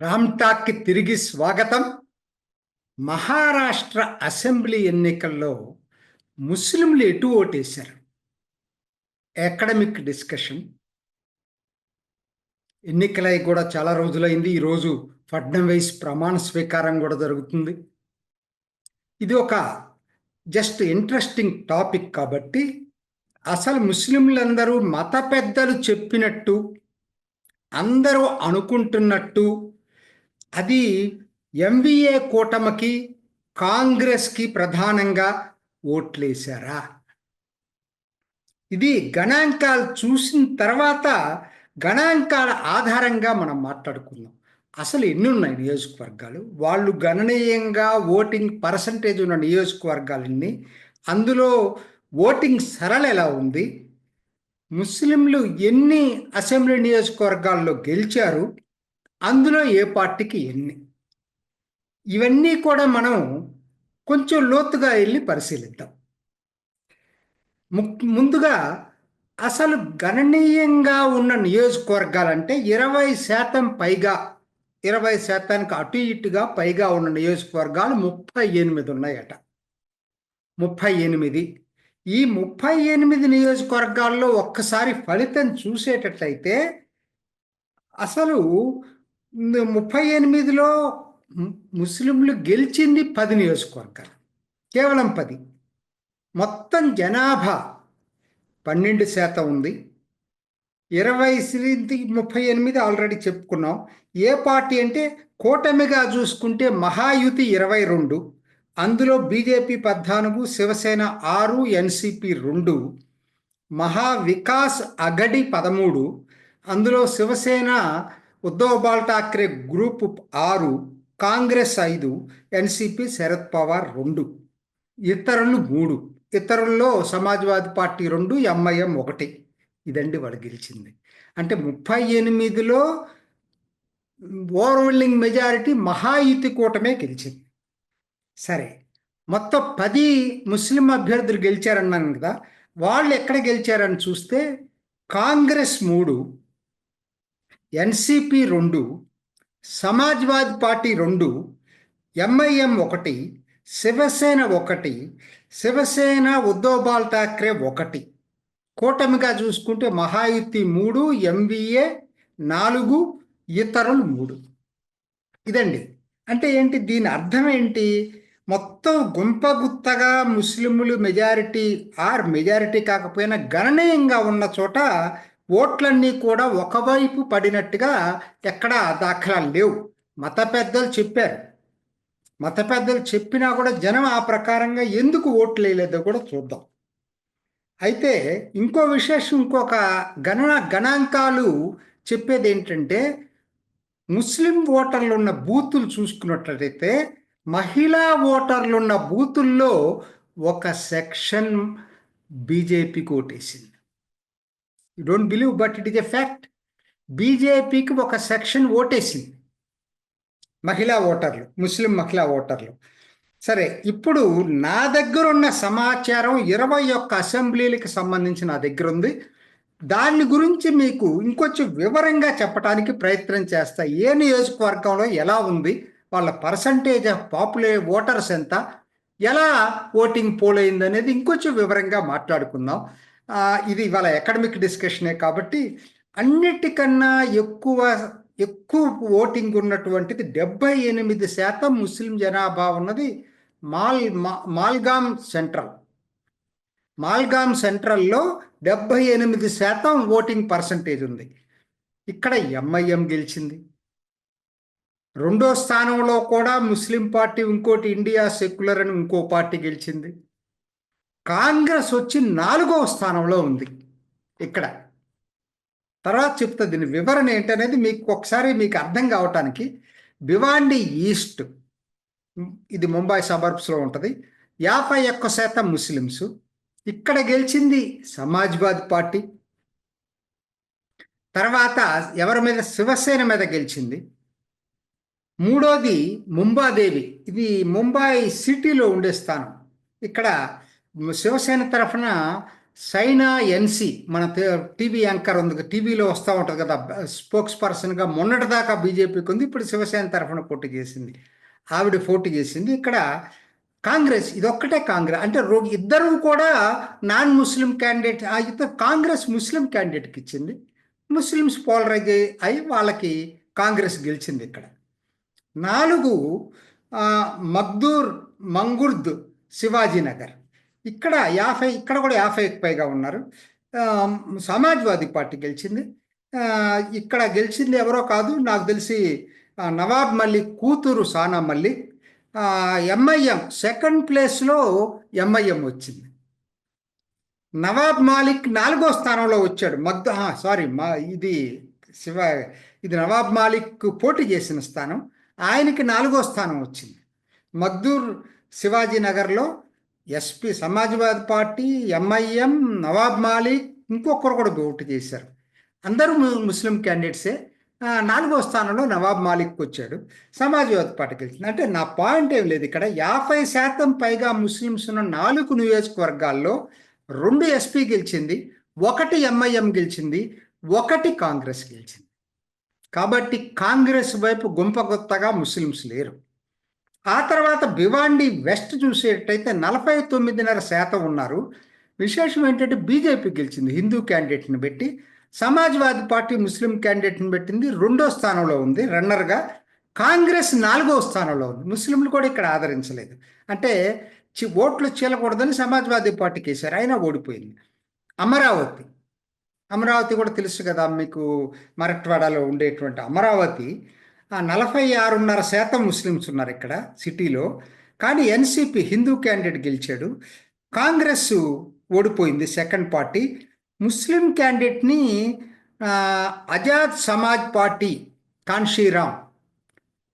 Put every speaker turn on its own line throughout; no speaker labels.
రామ్టాక్కి తిరిగి స్వాగతం. మహారాష్ట్ర అసెంబ్లీ ఎన్నికల్లో ముస్లింలు ఎటు ఓటేశారు? Academic discussion. ఎన్నికలై కూడా చాలా రోజులైంది. ఈరోజు ఫడ్నవీస్ ప్రమాణ స్వీకారం కూడా జరుగుతుంది. ఇది ఒక జస్ట్ ఇంట్రెస్టింగ్ టాపిక్ కాబట్టి అసలు ముస్లింలందరూ మత పెద్దలు చెప్పినట్టు అందరూ అనుకుంటున్నట్టు అది ఎంవిఏ కూటమికి కాంగ్రెస్కి ప్రధానంగా ఓట్లేశారా? ఇది గణాంకాలు చూసిన తర్వాత గణాంకాల ఆధారంగా మనం మాట్లాడుకుందాం. అసలు ఎన్ని ఉన్నాయి నియోజకవర్గాలు? వాళ్ళు గణనీయంగా ఓటింగ్ పర్సంటేజ్ ఉన్న నియోజకవర్గాలన్నీ అందులో ఓటింగ్ సరళ ఎలా ఉంది? ముస్లింలు ఎన్ని అసెంబ్లీ నియోజకవర్గాల్లో గెలిచారు? అందులో ఏ పార్టీకి ఎన్ని? ఇవన్నీ కూడా మనం కొంచెం లోతుగా వెళ్ళి పరిశీలిద్దాం. ముందుగా అసలు గణనీయంగా ఉన్న నియోజకవర్గాలంటే ఇరవై శాతం పైగా ఇరవై శాతానికి అటు ఇటుగా పైగా ఉన్న నియోజకవర్గాలు ముప్పై ఎనిమిది ఉన్నాయట. ముప్పై ఎనిమిది. ఈ ముప్పై ఎనిమిది నియోజకవర్గాల్లో ఒక్కసారి ఫలితం చూసేటట్లయితే అసలు ముప్పై ఎనిమిదిలో ముస్లింలు గెలిచింది పది నియోజకవర్గాలు. కేవలం పది. మొత్తం జనాభా పన్నెండు శాతం ఉంది. ఇరవై ముప్పై ఎనిమిది ఆల్రెడీ చెప్పుకున్నాం. ఏ పార్టీ అంటే కూటమిగా చూసుకుంటే మహాయుతి ఇరవై రెండు అందులో బీజేపీ పద్నాలుగు శివసేన ఆరు ఎన్సిపి రెండు మహావికాస్ అగడి పదమూడు అందులో శివసేన ఉద్ధవ్ బాల్ ఠాక్రే గ్రూప్ ఆరు కాంగ్రెస్ ఐదు ఎన్సిపి శరద్ పవార్ రెండు ఇతరులు మూడు. ఇతరుల్లో సమాజ్వాదీ పార్టీ రెండు ఎంఐఎం ఒకటి. ఇదండి వాడు గెలిచింది. అంటే ముప్పై ఎనిమిదిలో ఓవర్వెల్లింగ్ మెజారిటీ మహాయుతి కూటమే గెలిచింది. సరే మొత్తం పది ముస్లిం అభ్యర్థులు గెలిచారన్నాను కదా వాళ్ళు ఎక్కడ గెలిచారని చూస్తే కాంగ్రెస్ మూడు ఎన్సిపి రెండు సమాజ్వాదీ పార్టీ రెండు ఎంఐఎం ఒకటి శివసేన ఒకటి శివసేన ఉద్దోబాల్ ఠాక్రే ఒకటి. కూటమిగా చూసుకుంటే మహాయుతి మూడు ఎంబీఏ నాలుగు ఇతరులు మూడు. ఇదండి. అంటే ఏంటి? దీని అర్థం ఏంటి? మొత్తం గుంపగుత్తగా ముస్లింలు మెజారిటీ ఆర్ మెజారిటీ కాకపోయినా గణనీయంగా ఉన్న చోట ఓట్లన్నీ కూడా ఒకవైపు పడినట్టుగా ఎక్కడా దాఖలాలు లేవు. మత పెద్దలు చెప్పారు. మత పెద్దలు చెప్పినా కూడా జనం ఆ ప్రకారంగా ఎందుకు ఓట్లు వేయలేదో కూడా చూద్దాం. అయితే ఇంకో విశేషం ఇంకొక గణన గణాంకాలు చెప్పేది ఏంటంటే ముస్లిం ఓటర్లు ఉన్న బూతులు చూసుకున్నట్లయితే మహిళా ఓటర్లు ఉన్న బూతుల్లో ఒక సెక్షన్ బీజేపీకి ఓటేసింది. You don't believe but it is a fact బీజేపీకి ఒక సెక్షన్ ఓటేసింది. మహిళా ఓటర్లు ముస్లిం మహిళా ఓటర్లు. సరే ఇప్పుడు నా దగ్గర ఉన్న సమాచారం ఇరవై ఒక్క అసెంబ్లీలకు సంబంధించి నా దగ్గర ఉంది. దాని గురించి మీకు ఇంకొంచెం వివరంగా చెప్పడానికి ప్రయత్నం చేస్తా. ఏ నియోజకవర్గంలో ఎలా ఉంది? వాళ్ళ పర్సంటేజ్ ఆఫ్ పాపులర్ ఓటర్స్ ఎంత? ఎలా ఓటింగ్ పోల్ అయింది అనేది ఇంకొంచెం వివరంగా మాట్లాడుకుందాం. ఇది ఇవాళ అకాడమిక్ డిస్కషనే కాబట్టి అన్నిటికన్నా ఎక్కువ ఎక్కువ ఓటింగ్ ఉన్నటువంటిది డెబ్బై ఎనిమిది శాతం ముస్లిం జనాభా ఉన్నది మాల్ మాల్గామ్ సెంట్రల్. మాల్గామ్ సెంట్రల్లో డెబ్బై ఎనిమిది శాతం ఓటింగ్ పర్సంటేజ్ ఉంది. ఇక్కడ ఎంఐఎం గెలిచింది. రెండో స్థానంలో కూడా ముస్లిం పార్టీ ఇంకోటి ఇండియా సెక్యులర్ అని ఇంకో పార్టీ గెలిచింది. కాంగ్రెస్ వచ్చి నాలుగో స్థానంలో ఉంది. ఇక్కడ. తర్వాత చెప్తా దీని వివరణ ఏంటనేది మీకు ఒకసారి మీకు అర్థం కావటానికి భివాండి ఈస్ట్. ఇది ముంబై సబర్బ్స్లో ఉంటుంది. యాభై ఒక్క శాతం ముస్లిమ్స్. ఇక్కడ గెలిచింది సమాజ్వాదీ పార్టీ. తర్వాత ఎవరి మీద? శివసేన మీద గెలిచింది. మూడోది ముంబాదేవి. ఇది ముంబాయి సిటీలో ఉండే స్థానం. ఇక్కడ శివసేన తరఫున సైనా ఎన్సి మన టీవీ యాంకర్ ఉంది టీవీలో వస్తూ ఉంటుంది కదా స్పోక్స్ పర్సన్గా మొన్నటిదాకా బీజేపీకి ఉంది ఇప్పుడు శివసేన తరఫున పోటీ చేసింది. ఆవిడ పోటీ చేసింది. ఇక్కడ కాంగ్రెస్ ఇదొక్కటే కాంగ్రెస్ అంటే రో ఇద్దరు కూడా నాన్ ముస్లిం క్యాండిడేట్ ఆ ఇద్దరు కాంగ్రెస్ ముస్లిం క్యాండిడేట్కి ఇచ్చింది. ముస్లిమ్స్ పోలరైజ్ అయి వాళ్ళకి కాంగ్రెస్ గెలిచింది ఇక్కడ. నాలుగు మగ్దూర్ మంగుర్ద్ శివాజీనగర్. ఇక్కడ యాభై ఇక్కడ కూడా యాభైకి పైగా ఉన్నారు. సమాజ్వాదీ పార్టీ గెలిచింది. ఇక్కడ గెలిచింది ఎవరో కాదు నాకు తెలిసి నవాబ్ మల్లిక్ కూతురు సానా మల్లిక్. ఎంఐఎం సెకండ్ ప్లేస్లో ఎంఐఎం వచ్చింది. నవాబ్ మాలిక్ నాలుగో స్థానంలో వచ్చాడు. మగ్ద సారీ మా ఇది శివ ఇది నవాబ్ మాలిక్ పోటీ చేసిన స్థానం. ఆయనకి నాలుగో స్థానం వచ్చింది. మగ్దూర్ శివాజీ నగర్లో SP Samajwadi party MIM Nawab Malik ఇంకొకరు కూడా పోటీ చేశారు. అందరూ ముస్లిం క్యాండిడేట్సే. నాలుగో స్థానంలో నవాబ్ మాలిక్ వచ్చాడు. సమాజ్వాదీ పార్టీ గెలిచింది అంటే నా పాయింట్ ఏం లేదు ఇక్కడ. యాభై శాతం పైగా ముస్లిమ్స్ ఉన్న నాలుగు నియోజకవర్గాల్లో రెండు ఎస్పీ గెలిచింది ఒకటి ఎంఐఎం గెలిచింది ఒకటి కాంగ్రెస్ గెలిచింది. కాబట్టి కాంగ్రెస్ వైపు గుంపగొత్తగా ముస్లిమ్స్ లేరు. ఆ తర్వాత భివాండి వెస్ట్ చూసేటైతే నలభై తొమ్మిదిన్నర శాతం ఉన్నారు. విశేషం ఏంటంటే బీజేపీ గెలిచింది. హిందూ క్యాండిడేట్ని పెట్టి సమాజ్వాదీ పార్టీ ముస్లిం క్యాండిడేట్ని పెట్టింది. రెండో స్థానంలో ఉంది రన్నర్గా. కాంగ్రెస్ నాలుగో స్థానంలో ఉంది. ముస్లింలు కూడా ఇక్కడ ఆదరించలేదు. అంటే చి- ఓట్లు చీలకూడదని సమాజ్వాదీ పార్టీకి వేశారు అయినా ఓడిపోయింది. అమరావతి. అమరావతి కూడా తెలుసు కదా మీకు మరట్వాడలో ఉండేటువంటి అమరావతి. నలభై ఆరున్నర శాతం ముస్లిమ్స్ ఉన్నారు ఇక్కడ సిటీలో. కానీ ఎన్సిపి హిందూ క్యాండిడేట్ గెలిచాడు. కాంగ్రెస్ ఓడిపోయింది సెకండ్ పార్టీ. ముస్లిం క్యాండిడేట్ని ఆ, ఆజాద్ సమాజ్ పార్టీ కాన్షీరామ్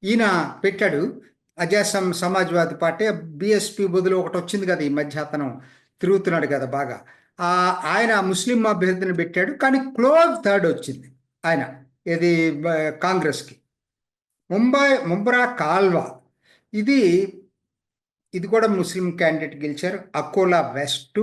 ఈయన పెట్టాడు. అజాద్ సమ్ సమాజ్వాదీ పార్టీ బీఎస్పీ బదులు ఒకటి వచ్చింది కదా ఈ మధ్య అతను తిరుగుతున్నాడు కదా బాగా. ఆయన ముస్లిం అభ్యర్థిని పెట్టాడు. కానీ క్లోజ్ థర్డ్ వచ్చింది ఆయన. ఇది కాంగ్రెస్కి. ముంబై ముంబ్రా కాల్వా. ఇది ఇది కూడా ముస్లిం క్యాండిడేట్ గెలిచారు. అకోలా వెస్ట్.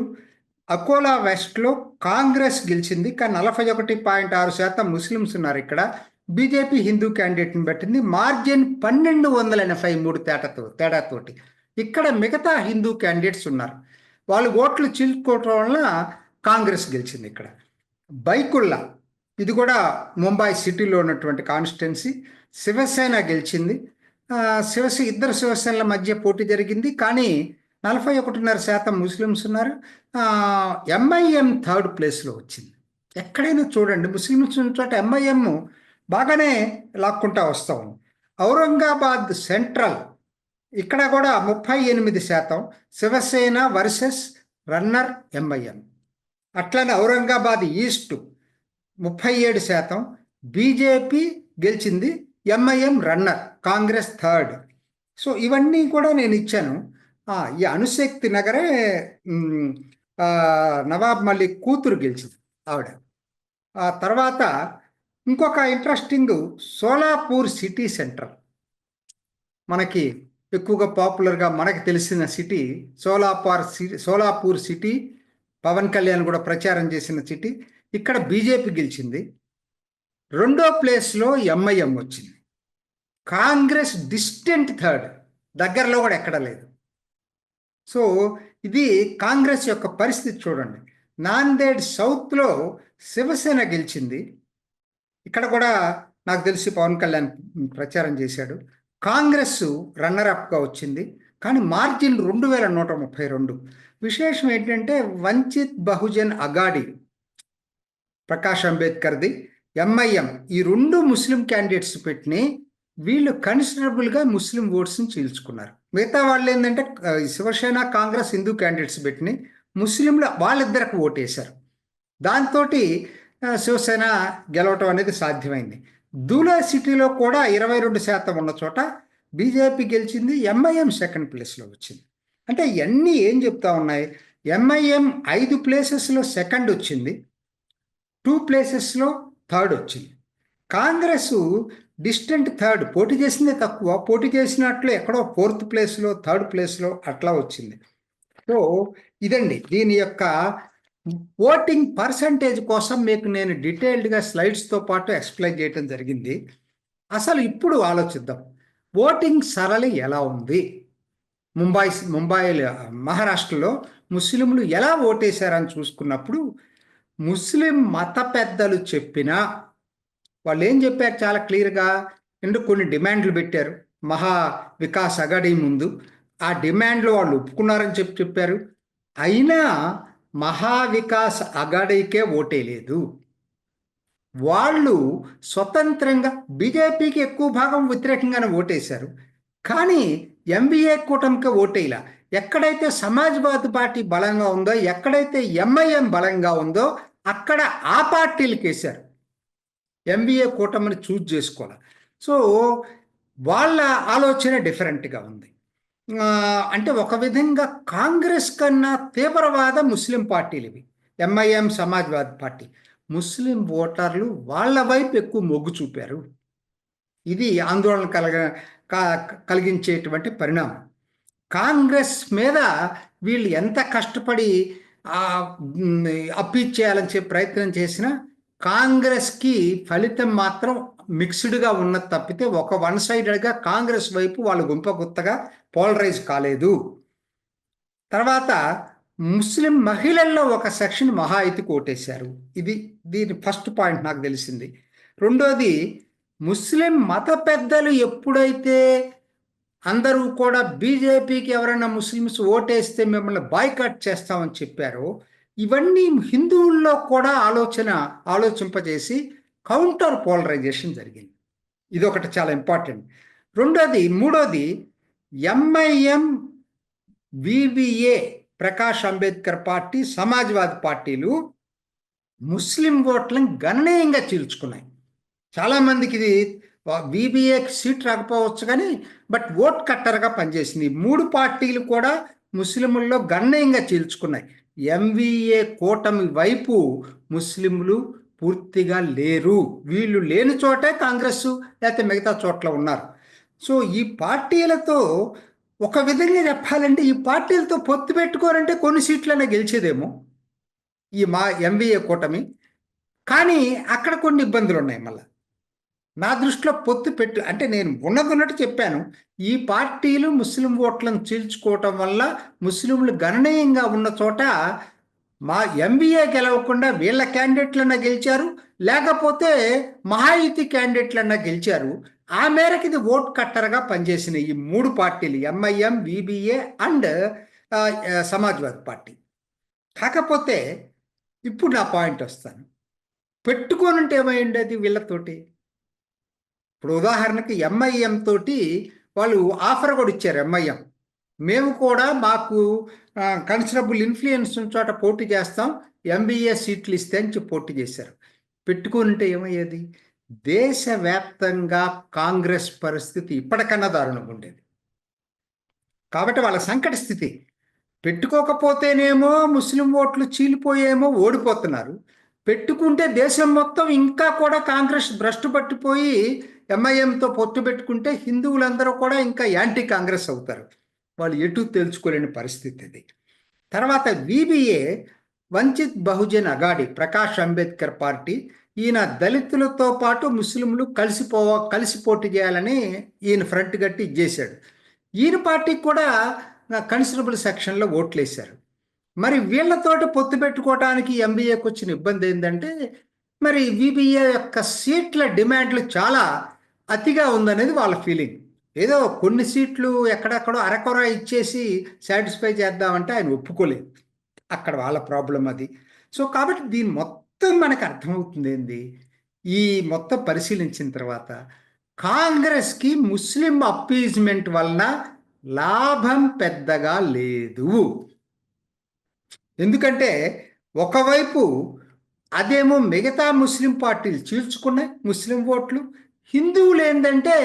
అకోలా వెస్ట్లో కాంగ్రెస్ గెలిచింది కానీ నలభై ఒకటి పాయింట్ ఆరు శాతం ముస్లిమ్స్ ఉన్నారు ఇక్కడ. బీజేపీ హిందూ క్యాండిడేట్ని పెట్టింది మార్జిన్ పన్నెండు వందల ఎనభై మూడు తేడాతో తేడాతోటి. ఇక్కడ మిగతా హిందూ క్యాండిడేట్స్ ఉన్నారు. వాళ్ళు ఓట్లు చీల్చుకోవటం వలన కాంగ్రెస్ గెలిచింది ఇక్కడ. బైకుల్లా. ఇది కూడా ముంబై సిటీలో ఉన్నటువంటి కాన్స్టిట్యున్సీ. శివసేన గెలిచింది. శివసే ఇద్దరు శివసేనల మధ్య పోటీ జరిగింది. కానీ నలభై ఒకటిన్నర శాతం ముస్లిమ్స్ ఉన్నారు. ఎంఐఎం థర్డ్ ప్లేస్లో వచ్చింది. ఎక్కడైనా చూడండి. ముస్లిమ్స్ ఉన్న చోట ఎంఐఎం బాగానే లాక్కుంటా వస్తూ ఉంది. ఔరంగాబాద్ సెంట్రల్ ఇక్కడ కూడా ముప్పై ఎనిమిది శాతం శివసేన వర్సెస్ రన్నర్ ఎంఐఎం అట్లనే ఔరంగాబాద్ ఈస్ట్ ముప్పై ఏడు శాతం బీజేపీ గెలిచింది. MIM runner Congress third so ఇవన్నీ కూడా నేను ఇచ్చాను. ఈ అణుశక్తి నగరే నవాబ్ మలిక్ కూతురు గెలిచింది ఆవిడ. ఆ తర్వాత ఇంకొక ఇంట్రెస్టింగ్ సోలాపూర్ సిటీ సెంటర్. మనకి ఎక్కువగా పాపులర్గా మనకి తెలిసిన city Solapur city Solapur city Pawan Kalyan కూడా ప్రచారం చేసిన సిటీ. ఇక్కడ బీజేపీ గెలిచింది. రెండో ప్లేస్లో ఎంఐఎం వచ్చింది. కాంగ్రెస్ డిస్టెంట్ థర్డ్ దగ్గరలో కూడా ఎక్కడ లేదు. సో ఇది కాంగ్రెస్ యొక్క పరిస్థితి చూడండి. నాందేడ్ సౌత్లో శివసేన గెలిచింది. ఇక్కడ కూడా నాకు తెలిసి పవన్ కళ్యాణ్ ప్రచారం చేశాడు. కాంగ్రెస్ రన్నర్ అప్గా వచ్చింది. కానీ మార్జిన్ రెండు వేల నూట ముప్పై రెండు. విశేషం ఏంటంటే వంచిత్ బహుజన్ అగాడి ప్రకాష్ అంబేద్కర్ది ఎంఐఎం ఈ రెండు ముస్లిం క్యాండిడేట్స్ పెట్టిని వీళ్ళు కన్సిడరబుల్గా ముస్లిం ఓట్స్ని చీల్చుకున్నారు. మిగతా వాళ్ళు ఏంటంటే శివసేన కాంగ్రెస్ హిందూ క్యాండిడేట్స్ పెట్టిని ముస్లింలు వాళ్ళిద్దరికి ఓటేశారు దాంతో శివసేన గెలవటం అనేది సాధ్యమైంది. దూలా సిటీలో కూడా ఇరవై రెండు శాతం ఉన్న చోట బీజేపీ గెలిచింది ఎంఐఎం సెకండ్ ప్లేస్లో వచ్చింది. అంటే ఇవన్నీ ఏం చెప్తా ఉన్నాయి? ఎంఐఎం ఐదు ప్లేసెస్లో సెకండ్ వచ్చింది. టూ ప్లేసెస్లో థర్డ్ వచ్చింది. కాంగ్రెస్ డిస్టెంట్ థర్డ్ పోటీ చేసిందే తక్కువ పోటీ చేసినట్లు ఎక్కడో ఫోర్త్ ప్లేస్లో థర్డ్ ప్లేస్లో అట్లా వచ్చింది. సో ఇదండి దీని యొక్క ఓటింగ్ పర్సంటేజ్ కోసం మీకు నేను డీటెయిల్డ్గా స్లైడ్స్తో పాటు ఎక్స్ప్లెయిన్ చేయడం జరిగింది. అసలు ఇప్పుడు ఆలోచిద్దాం. ఓటింగ్ సరళి ఎలా ఉంది? ముంబై ముంబై మహారాష్ట్రలో ముస్లింలు ఎలా ఓటేశారని చూసుకున్నప్పుడు ముస్లిం మత పెద్దలు చెప్పిన వాళ్ళు ఏం చెప్పారు? చాలా క్లియర్గా ఎందుకు కొన్ని డిమాండ్లు పెట్టారు. మహా వికాస్ అగడీ ముందు. ఆ డిమాండ్లు వాళ్ళు ఒప్పుకున్నారని చెప్పి చెప్పారు. అయినా మహా వికాస్ అగాడీకే ఓటేయలేదు వాళ్ళు స్వతంత్రంగా బీజేపీకి ఎక్కువ భాగం వ్యతిరేకంగానే ఓటేశారు. కానీ ఎంబీఏ కూటమికి ఓటేయలా ఎక్కడైతే సమాజ్వాదీ పార్టీ బలంగా ఉందో ఎక్కడైతే ఎంఐఎం బలంగా ఉందో అక్కడ ఆ పార్టీలకు వేశారు ఎంబీఏ కూటమిని చూజ్ చేసుకోవాలి. సో వాళ్ళ ఆలోచన డిఫరెంట్గా ఉంది. అంటే ఒక విధంగా కాంగ్రెస్ కన్నా తీవ్రవాద ముస్లిం పార్టీలు ఇవి ఎంఐఎం సమాజ్వాదీ పార్టీ. ముస్లిం ఓటర్లు వాళ్ళ వైపు ఎక్కువ మొగ్గు చూపారు. ఇది ఆందోళన కలగ క- కలిగించేటువంటి పరిణామం. కాంగ్రెస్ మీద వీళ్ళు ఎంత కష్టపడి అప్పీచ్ చేయాలని చెప్పి ప్రయత్నం చేసినా కాంగ్రెస్కి ఫలితం మాత్రం మిక్స్డ్గా ఉన్నది తప్పితే ఒక వన్ సైడెడ్గా కాంగ్రెస్ వైపు వాళ్ళు గుంపగుత్తగా పోలరైజ్ కాలేదు. తర్వాత ముస్లిం మహిళల్లో ఒక సెక్షన్ మహా అయితే కోటేశారు ఇది దీని ఫస్ట్ పాయింట్ నాకు తెలిసింది. రెండోది ముస్లిం మత పెద్దలు ఎప్పుడైతే అందరూ కూడా బీజేపీకి ఎవరైనా ముస్లిమ్స్ ఓటేస్తే మిమ్మల్ని బాయ్కాట్ చేస్తామని చెప్పారు. ఇవన్నీ హిందువుల్లో కూడా ఆలోచన ఆలోచింపజేసి కౌంటర్ పోలరైజేషన్ జరిగింది. ఇది ఒకటి చాలా ఇంపార్టెంట్. రెండోది మూడోది MIM VBA Prakash Ambedkar party Samajwadi పార్టీలు ముస్లిం ఓట్లను గణనీయంగా చీల్చుకున్నాయి. చాలామందికి ఇది బీబీఏకి సీట్ రాకపోవచ్చు కానీ బట్ ఓట్ కట్టర్గా పనిచేసింది. మూడు పార్టీలు కూడా ముస్లింల్లో గణనీయంగా చీల్చుకున్నాయి. ఎంవీఏ కూటమి వైపు ముస్లింలు పూర్తిగా లేరు. వీళ్ళు లేని చోటే కాంగ్రెస్ లేకపోతే మిగతా చోట్ల ఉన్నారు. సో ఈ పార్టీలతో ఒక విధంగా చెప్పాలంటే ఈ పార్టీలతో పొత్తు పెట్టుకోరంటే కొన్ని సీట్లనే గెలిచేదేమో ఈ మా ఎంవీఏ కూటమి. కానీ అక్కడ కొన్ని ఇబ్బందులు ఉన్నాయి మళ్ళీ. నా దృష్టిలో పొత్తు పెట్టు అంటే నేను ఉన్నదన్నట్టు చెప్పాను. ఈ పార్టీలు ముస్లిం ఓట్లను చీల్చుకోవటం వల్ల ముస్లింలు గణనీయంగా ఉన్న చోట మా ఎంబీఏ గెలవకుండా వీళ్ళ క్యాండిడేట్లన్నా గెలిచారు లేకపోతే మహాయుతి క్యాండిడేట్లన్నా గెలిచారు. ఆ మేరకు ఇది ఓట్ కట్టర్గా పనిచేసిన ఈ మూడు పార్టీలు MIM BBA and Samajwadi party. కాకపోతే ఇప్పుడు నా పాయింట్ వస్తాను. పెట్టుకోనుంటే అది వీళ్ళతోటి? ఇప్పుడు ఉదాహరణకి ఎంఐఎం తోటి వాళ్ళు ఆఫర్ కూడా ఇచ్చారు ఎంఐఎం మేము కూడా మాకు కన్సిడరబుల్ ఇన్ఫ్లుయెన్స్ చోట పోటీ చేస్తాం ఎంబీఏ సీట్లు ఇస్తే అని చెప్పి పోటీ చేశారు. పెట్టుకుంటే ఏమయ్యేది? దేశవ్యాప్తంగా కాంగ్రెస్ పరిస్థితి ఇప్పటికన్నా దారుణంగా ఉండేది. కాబట్టి వాళ్ళ సంకట స్థితి. పెట్టుకోకపోతేనేమో ముస్లిం ఓట్లు చీలిపోయేమో ఓడిపోతున్నారు. పెట్టుకుంటే దేశం మొత్తం ఇంకా కూడా కాంగ్రెస్ భ్రష్టు పట్టిపోయి ఎంఐఎంతో పొత్తు పెట్టుకుంటే హిందువులందరూ కూడా ఇంకా యాంటీ కాంగ్రెస్ అవుతారు. వాళ్ళు ఎటు తెలుసుకోలేని పరిస్థితి ఇది తర్వాత విబిఏ వంచిత్ బహుజన్ అగాడి ప్రకాష్ అంబేద్కర్ పార్టీ ఈయన దళితులతో పాటు ముస్లింలు కలిసిపో కలిసి పోటీ చేయాలని ఈయన ఫ్రంట్ గట్టి చేశాడు. ఈయన పార్టీకి కూడా కన్సిడరబుల్ సెక్షన్లో ఓట్లేశారు. మరి వీళ్ళతోటి పొత్తు పెట్టుకోవడానికి ఎంబీఏకి వచ్చిన ఇబ్బంది ఏంటంటే మరి విబిఏ యొక్క సీట్ల డిమాండ్లు చాలా అతిగా ఉందనేది వాళ్ళ ఫీలింగ్. ఏదో కొన్ని సీట్లు ఎక్కడెక్కడో అరకొర ఇచ్చేసి సాటిస్ఫై చేద్దామంటే ఆయన ఒప్పుకోలేదు. అక్కడ వాళ్ళ ప్రాబ్లం అది. సో కాబట్టి దీని మొత్తం మనకు అర్థమవుతుంది ఏంది? ఈ మొత్తం పరిశీలించిన తర్వాత కాంగ్రెస్కి ముస్లిం అప్పీజ్మెంట్ వలన లాభం పెద్దగా లేదు. ఎందుకంటే ఒకవైపు అదేమో మిగతా ముస్లిం పార్టీలు చీల్చుకున్నాయి ముస్లిం ఓట్లు హిందువులు ఏంటంటే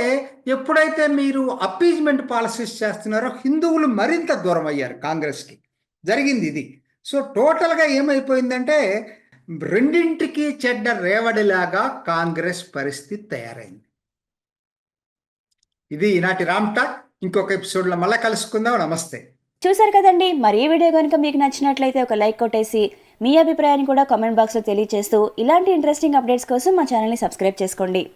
ఎప్పుడైతే మీరు అప్పీజ్మెంట్ పాలసీస్ చేస్తున్నారో హిందువులు మరింత దూరం అయ్యారు కాంగ్రెస్కి. జరిగింది ఇది. సో టోటల్గా ఏమైపోయిందంటే రెండింటికి చెడ్డ రేవడిలాగా కాంగ్రెస్ పరిస్థితి తయారైంది. ఇది ఈనాటి రామ్ టాక్. ఇంకొక ఎపిసోడ్లో మళ్ళీ కలుసుకుందాం. నమస్తే.
చూసారు కదండి. మరి ఈ వీడియో కనుక మీకు నచ్చినట్లయితే ఒక లైక్ కొట్టేసి మీ అభిప్రాయాన్ని కూడా కామెంట్ బాక్స్లో తెలియజేస్తూ ఇలాంటి ఇంట్రెస్టింగ్ అప్డేట్స్ కోసం మా ఛానల్ని సబ్స్క్రైబ్ చేసుకోండి.